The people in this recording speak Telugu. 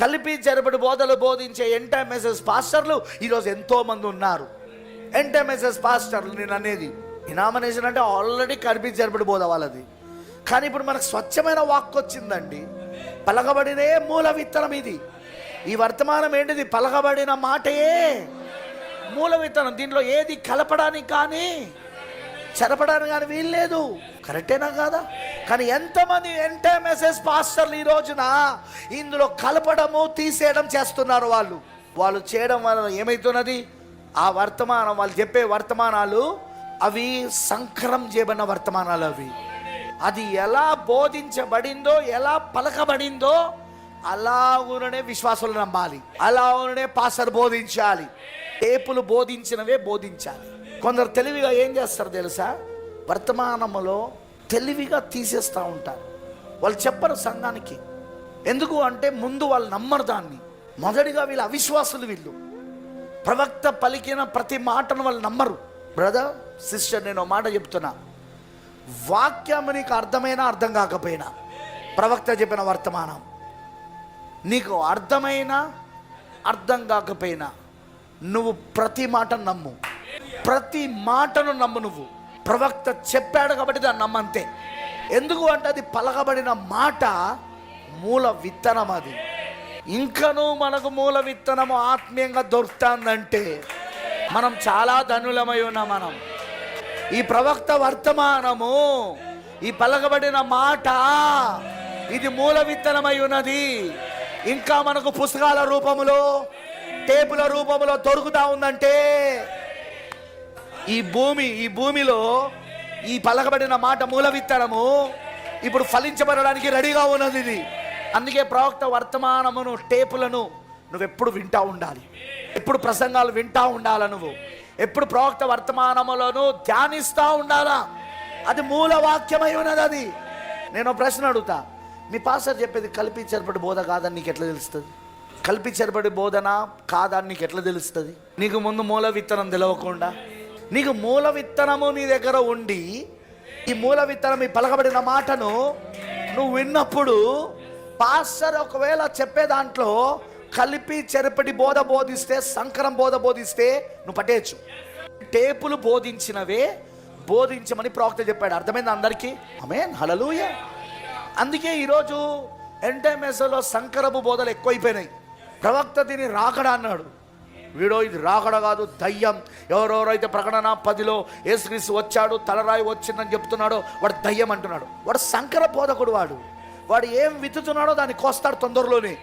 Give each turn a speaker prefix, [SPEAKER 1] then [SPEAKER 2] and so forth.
[SPEAKER 1] కలిపి జరపడి బోధలు బోధించే ఎంటైమెసెస్ పాస్టర్లు ఈరోజు ఎంతోమంది ఉన్నారు. ఎంటైమెసెస్ పాస్టర్లు నేను అనేది ఇనామినేషన్ అంటే ఆల్రెడీ కలిపి జరపడి బోధ వాళ్ళది. కానీ ఇప్పుడు మనకు స్వచ్ఛమైన వాక్ వచ్చిందండి పలకబడినే మూల విత్తనం ఇది. ఈ వర్తమానం ఏంటిది? పలకబడిన మాటయే మూల విత్తనం. దీంట్లో ఏది కలపడానికి కానీ చెరపడానికి కానీ వీల్లేదు. కరెక్టేనా కాదా? కానీ ఎంతమంది ఎంటే మెసేజ్ పాస్టర్లు ఈ రోజున ఇందులో కలపడము తీసేయడం చేస్తున్నారు వాళ్ళు. వాళ్ళు చేయడం వలన ఏమవుతున్నది ఆ వర్తమానం వాళ్ళు చెప్పే వర్తమానాలు అవి సంకరం చేయబడిన వర్తమానాలు అవి. అది ఎలా బోధించబడిందో ఎలా పలకబడిందో అలా అలాగుననే విశ్వాసులు నమ్మాలి. అలా అలాగుననే పాస్టర్ బోధించాలి. టేపులు బోధించినవే బోధించాలి. కొందరు తెలివిగా ఏం చేస్తారు తెలుసా? వర్తమానములో తెలివిగా తీసేస్తూ ఉంటారు. వాళ్ళు చెప్పరు సంఘానికి. ఎందుకు అంటే ముందు వాళ్ళు నమ్మరు దాన్ని. మొదటిగా వీళ్ళు అవిశ్వాసులు వీళ్ళు. ప్రవక్త పలికిన ప్రతి మాటను వాళ్ళు నమ్మరు. బ్రదర్ సిస్టర్ నేను మాట చెప్తున్నా. వాక్యం నీకు అర్థమైనా అర్థం కాకపోయినా ప్రవక్త చెప్పిన వర్తమానం నీకు అర్థమైనా అర్థం కాకపోయినా నువ్వు ప్రతి మాట నమ్ము. ప్రతి మాటను నమ్ము నువ్వు. ప్రవక్త చెప్పాడు కాబట్టి దాన్ని నమ్మంతే. ఎందుకు అంటే అది పలకబడిన మాట మూల విత్తనం అది. ఇంకనూ మనకు మూల విత్తనము ఆత్మీయంగా దొరుకుతుందంటే మనం చాలా ధనులమై ఉన్నాం మనం. ఈ ప్రవక్త వర్తమానము ఈ పలకబడిన మాట ఇది మూల విత్తనమై ఉన్నది. ఇంకా మనకు పుస్తకాల రూపములో టేపుల రూపములో దొరుకుతా ఉందంటే ఈ భూమి ఈ భూమిలో ఈ పలకబడిన మాట మూల విత్తనము ఇప్పుడు ఫలించబడడానికి రెడీగా ఉన్నది ఇది. అందుకే ప్రవక్త వర్తమానమును టేపులను నువ్వు ఎప్పుడు వింటా ఉండాలి. ఎప్పుడు ప్రసంగాలు వింటా ఉండాలా నువ్వు? ఎప్పుడు ప్రవక్త వర్తమానములను ధ్యానిస్తూ ఉండాలా? అది మూల వాక్యమై ఉన్నది అది. నేను ప్రశ్న అడుగుతా. మీ పాస్టర్ చెప్పేది కల్పి చెరపడి బోధ కాదని నీకు ఎట్లా తెలుస్తుంది? కల్పి చెరపడి బోధన కాదని నీకు ఎట్లా తెలుస్తుంది? నీకు ముందు మూల విత్తనం తెలవకుండా? నీకు మూల విత్తనము నీ దగ్గర ఉండి ఈ మూల విత్తనం ఈ పలకబడిన మాటను నువ్వు విన్నప్పుడు పాస్టర్ ఒకవేళ చెప్పే దాంట్లో కలిపి చెరపడి బోధ బోధిస్తే సంకరం బోధ బోధిస్తే నువ్వు పట్టేయచ్చు. టేపులు బోధించినవే బోధించమని ప్రవక్త చెప్పాడు. అర్థమైంది అందరికీ? ఆమె హలలుయ అందుకే ఈరోజు ఎంటైమెస్లో సంకరపు బోధలు ఎక్కువైపోయినాయి. ప్రవక్త దీని రాకడా అన్నాడు. వీడో ఇది రాకడ కాదు దయ్యం. ఎవరెవరైతే ప్రకటన పదిలో ఏసుక్రీస్తు వచ్చాడు తలరాయి వచ్చిందని చెప్తున్నాడో వాడు దయ్యం అంటున్నాడు. వాడు సంకర బోధకుడు వాడు. వాడు ఏం విత్తుతున్నాడో దాన్ని కోస్తాడు తొందరలోనే.